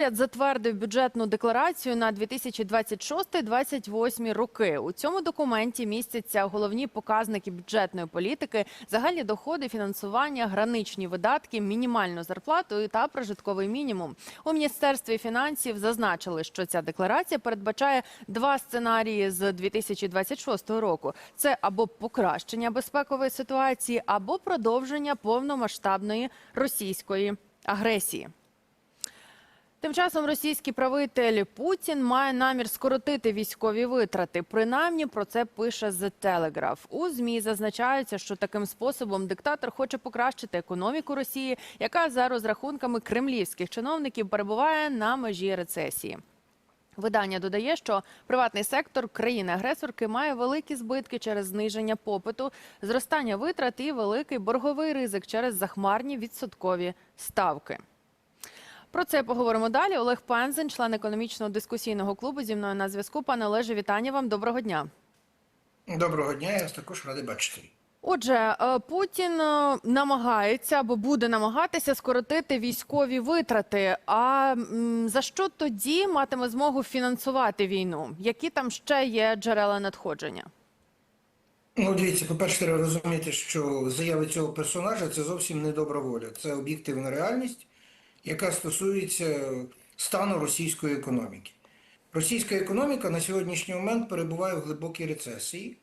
Уряд затвердив бюджетну декларацію на 2026-2028 роки. У цьому документі містяться головні показники бюджетної політики, загальні доходи, фінансування, граничні видатки, мінімальну зарплату та прожитковий мінімум. У міністерстві фінансів зазначили, що ця декларація передбачає два сценарії з 2026 року: це або покращення безпекової ситуації, або продовження повномасштабної російської агресії. Тим часом російський правитель Путін має намір скоротити військові витрати. Принаймні про це пише The Telegraph. У змі зазначається, що таким способом диктатор хоче покращити економіку Росії, яка за розрахунками кремлівських чиновників перебуває на межі рецесії. Видання додає, що приватний сектор країни-агресорки має великі збитки через зниження попиту, зростання витрат і великий борговий ризик через захмарні відсоткові ставки. Про це поговоримо далі. Олег Пензен, член економічного дискусійного клубу, зі мною на зв'язку. Пане Олеже, вітання вам. Доброго дня. Доброго дня, я вас також радий бачити. Отже, е, Путін е, намагається або буде намагатися скоротити військові витрати. А за що тоді матиме змогу фінансувати війну? Які там ще є джерела надходження? Ну, дивіться, по-перше, треба розуміти, що заяви цього персонажа це зовсім не добра воля. Це об'єктивна реальність, яка стосується стану російської економіки. Російська економіка на сьогоднішній момент перебуває в глибокій рецесії.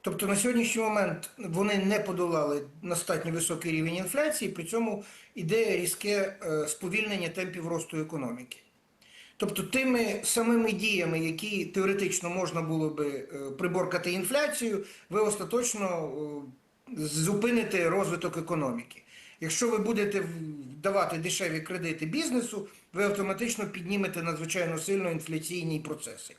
Тобто на сьогоднішній момент вони не подолали достатньо високий рівень інфляції, при цьому іде різке е, сповільнення темпів росту економіки. Тобто тими самими діями, які теоретично можна було би е, приборкати інфляцію, ви остаточно е, зупините розвиток економіки. Якщо ви будете давати дешеві кредити бізнесу, ви автоматично піднімете надзвичайно сильно інфляційні процеси.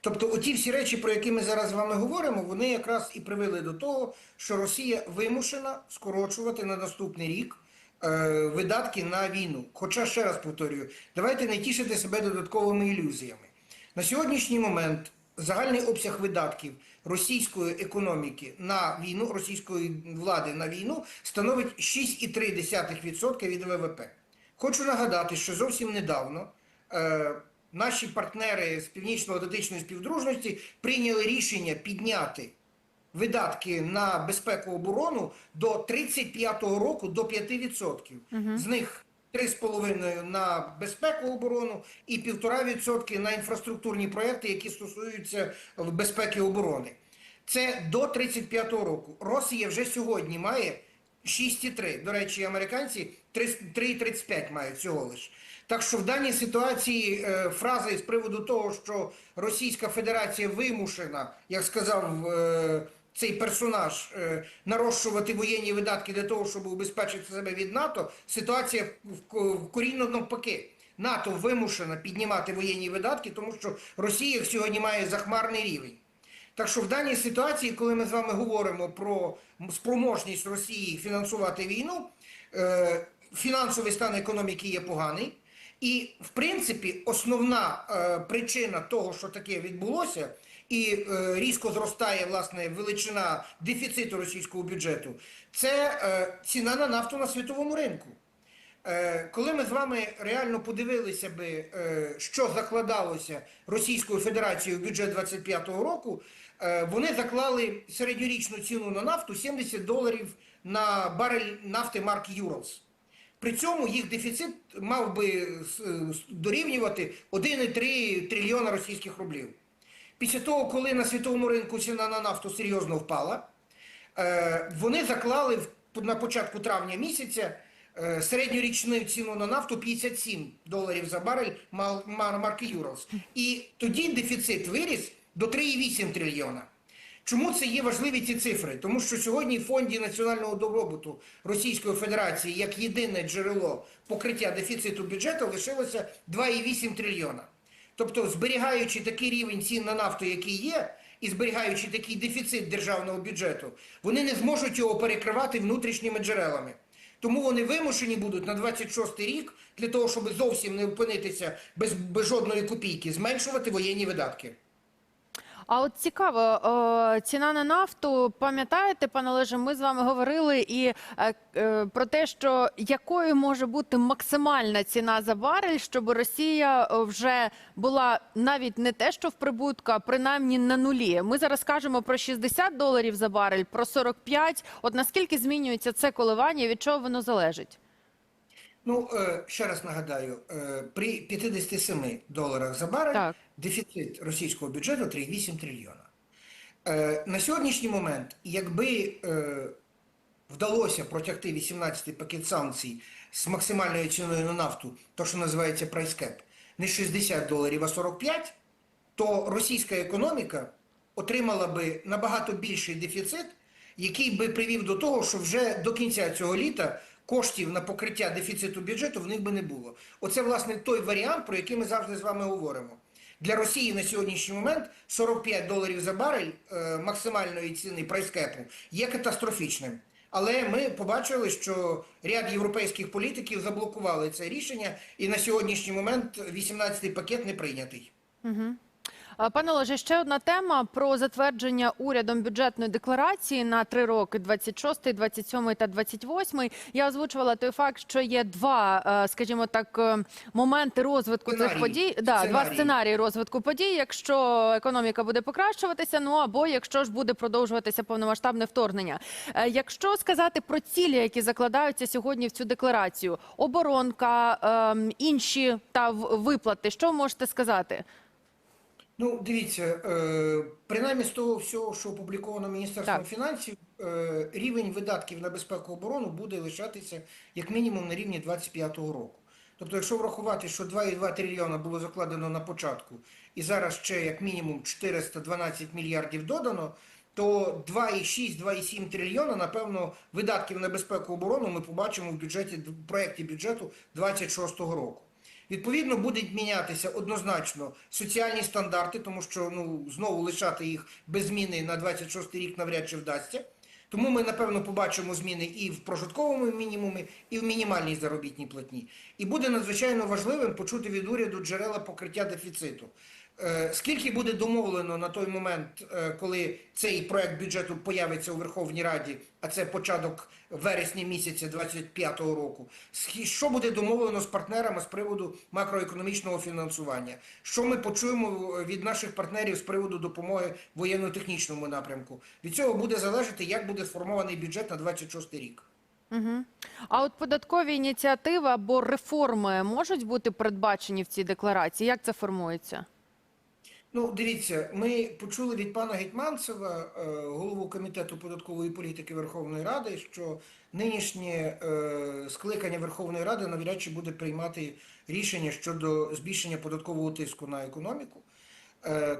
Тобто, оті всі речі, про які ми зараз з вами говоримо, вони якраз і привели до того, що Росія вимушена скорочувати на наступний рік е, видатки на війну. Хоча ще раз повторюю, давайте не тішити себе додатковими ілюзіями. На сьогоднішній момент загальний обсяг видатків російської економіки на війну, російської влади на війну становить 6,3% від ВВП. Хочу нагадати, що зовсім недавно. Е, Наші партнери з північно-атлантичної співдружності прийняли рішення підняти видатки на безпеку оборону до 35-го року до 5%. З них 3,5% на безпеку оборону і 1,5% на інфраструктурні проекти, які стосуються безпеки оборони. Це до 35-го року. Росія вже сьогодні має 6,3. До речі, американці 3,35 мають всього лиш. Так що в даній ситуації е, фраза з приводу того, що Російська Федерація вимушена, як сказав е, цей персонаж, е, нарощувати воєнні видатки для того, щоб убезпечити себе від НАТО, ситуація в, корінно навпаки. НАТО вимушена піднімати воєнні видатки, тому що Росія сьогодні має захмарний рівень. Так що в даній ситуації, коли ми з вами говоримо про спроможність Росії фінансувати війну, е, фінансовий стан економіки є поганий. І, в принципі, основна е, причина того, що таке відбулося, і е, різко зростає власне величина дефіциту російського бюджету, це е, ціна на нафту на світовому ринку. Е, коли ми з вами реально подивилися би, е, що закладалося Російською Федерацією в бюджет 25-го року, е, вони заклали середньорічну ціну на нафту 70 доларів на барель нафти марки Юралс. При цьому їх дефіцит мав би дорівнювати 1,3 трильйона російських рублів. Після того, коли на світовому ринку ціна на нафту серйозно впала, вони заклали на початку травня місяця середньорічну ціну на нафту 57 доларів за барель марки Юралс. І тоді дефіцит виріс до 3,8 трильйона. Чому це є важливі ці цифри? Тому що сьогодні в фонді національного добробуту Російської Федерації як єдине джерело покриття дефіциту бюджету лишилося 2,8 трильйона. Тобто, зберігаючи такий рівень цін на нафту, який є, і зберігаючи такий дефіцит державного бюджету, вони не зможуть його перекривати внутрішніми джерелами. Тому вони вимушені будуть на 26 рік для того, щоб зовсім не опинитися без, без жодної копійки, зменшувати воєнні видатки. А от цікаво, ціна на нафту, пам'ятаєте, пане Олеже, ми з вами говорили і е, е, про те, що якою може бути максимальна ціна за барель, щоб Росія вже була навіть не те, що в прибутку, а принаймні на нулі. Ми зараз кажемо про 60 доларів за барель, про 45. От наскільки змінюється це коливання, від чого воно залежить? Ну, е, ще раз нагадаю, е, при 57 доларах за барель Так. дефіцит російського бюджету 3,8 трильйона. Е, На сьогоднішній момент, якби вдалося протягти 18-й пакет санкцій з максимальною ціною на нафту, то що називається прайскеп, не 60 доларів, а 45, то російська економіка отримала би набагато більший дефіцит, який би привів до того, що вже до кінця цього літа коштів на покриття дефіциту бюджету в них би не було. Оце, власне, той варіант, про який ми завжди з вами говоримо. Для Росії на сьогоднішній момент 45 доларів за барель е, максимальної ціни прайскепу є катастрофічним. Але ми побачили, що ряд європейських політиків заблокували це рішення, і на сьогоднішній момент 18-й пакет не прийнятий. А, Пане Олеже, ще одна тема про затвердження урядом бюджетної декларації на три роки: 26, 27 та 28. Я озвучувала той факт, що є два, е, скажімо так, е, моменти розвитку цих подій. Да, два Сценарії. сценарії розвитку подій. Якщо економіка буде покращуватися, ну або якщо ж буде продовжуватися повномасштабне вторгнення. Е, Якщо сказати про цілі, які закладаються сьогодні в цю декларацію, оборонка, ем, інші та виплати, що ви можете сказати? Ну, дивіться, е, принаймні з того всього, що опубліковано Міністерством Так. фінансів, е, рівень видатків на безпеку оборону буде лишатися як мінімум на рівні 25-го року. Тобто, якщо врахувати, що 2,2 трильйона було закладено на початку, і зараз ще як мінімум 412 мільярдів додано, то 2,6-2,7 трильйона, напевно, видатків на безпеку оборону ми побачимо в бюджеті в проєкті бюджету 26-го року. Відповідно, будуть мінятися однозначно соціальні стандарти, тому що ну знову лишати їх без зміни на 26 рік навряд чи вдасться. Тому ми напевно побачимо зміни і в прожитковому мінімумі, і в мінімальній заробітній платні. І буде надзвичайно важливим почути від уряду джерела покриття дефіциту. Е, Скільки буде домовлено на той момент, е, коли цей проект бюджету появиться у Верховній Раді, а це початок вересня місяця 25-го року, що буде домовлено з партнерами з приводу макроекономічного фінансування? Що ми почуємо е, від наших партнерів з приводу допомоги воєнно-технічному напрямку? Від цього буде залежати, як буде сформований бюджет на 26 рік. Угу. А от податкові ініціативи або реформи можуть бути передбачені в цій декларації? Як це формується? Ну, дивіться, ми почули від пана Гетьманцева, е, голову комітету податкової політики Верховної Ради, що нинішнє е, скликання Верховної Ради навряд чи буде приймати рішення щодо збільшення податкового тиску на економіку. Е,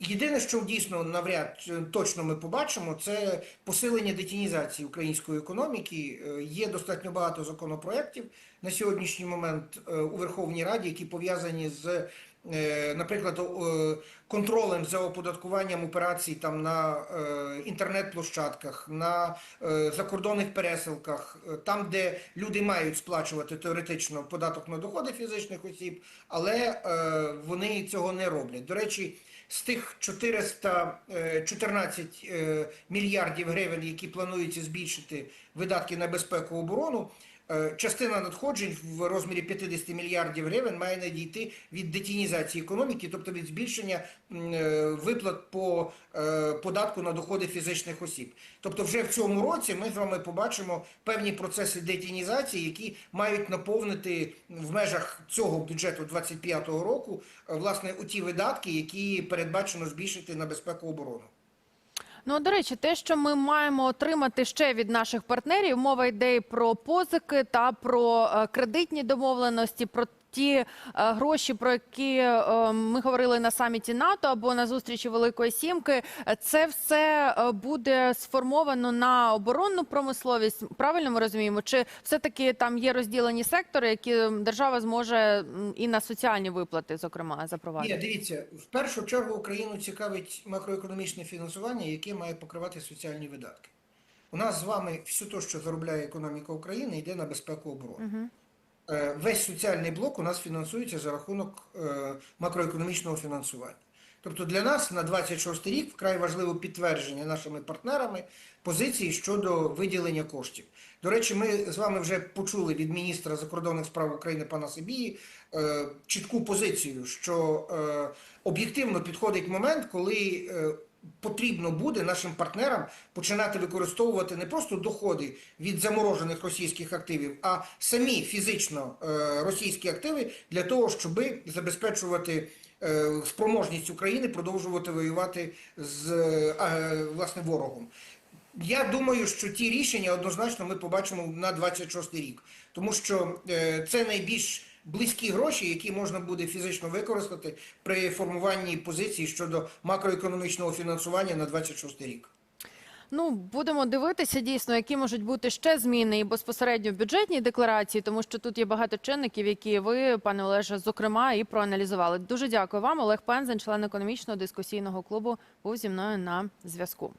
Єдине, що дійсно навряд точно ми побачимо, це посилення детінізації української економіки. Є достатньо багато законопроєктів на сьогоднішній момент у Верховній Раді, які пов'язані з, наприклад, е, контролем за оподаткуванням операцій там на е, інтернет-площадках, на е, закордонних пересилках, е, там, де люди мають сплачувати теоретично податок на доходи фізичних осіб, але е, вони цього не роблять. До речі, з тих 414 е, мільярдів гривень, які планується збільшити видатки на безпеку оборону, е, частина надходжень в розмірі 50 мільярдів гривень має надійти від детінізації економіки, тобто від збільшення е, виплат по е, податку на доходи фізичних осіб. Тобто, вже в цьому році ми з вами побачимо певні процеси детінізації, які мають наповнити в межах цього бюджету 25-го року е, власне у ті видатки, які передбачено збільшити на безпеку оборону. Ну, до речі, те, що ми маємо отримати ще від наших партнерів, мова йде про позики та про е, кредитні домовленості, про ті е, гроші, про які е, ми говорили на саміті НАТО або на зустрічі Великої Сімки. Це все е, буде сформовано на оборонну промисловість. Правильно ми розуміємо? Чи все-таки там є розділені сектори, які держава зможе і на соціальні виплати, зокрема, Ні, запровадити? дивіться, в першу чергу Україну цікавить макроекономічне фінансування, яке має покривати соціальні видатки. У нас з вами все те, що заробляє економіка України, йде на безпеку оборони. Е, Весь соціальний блок у нас фінансується за рахунок е, макроекономічного фінансування. Тобто для нас на 26 рік вкрай важливо підтвердження нашими партнерами позиції щодо виділення коштів. До речі, ми з вами вже почули від міністра закордонних справ України пана Сибії е, чітку позицію, що е, об'єктивно підходить момент, коли е, потрібно буде нашим партнерам починати використовувати не просто доходи від заморожених російських активів, а самі фізично е, російські активи для того, щоб забезпечувати е, спроможність України продовжувати воювати з е, власне ворогом. Я думаю, що ті рішення однозначно ми побачимо на 26 рік, тому що це найбільш близькі гроші, які можна буде фізично використати при формуванні позиції щодо макроекономічного фінансування на 26 рік. Ну, будемо дивитися дійсно, які можуть бути ще зміни і безпосередньо в бюджетній декларації, тому що тут є багато чинників, які ви, пане Олеже, зокрема, і проаналізували. Дуже дякую вам. Олег Пензен, член економічного дискусійного клубу, був зі мною на зв'язку.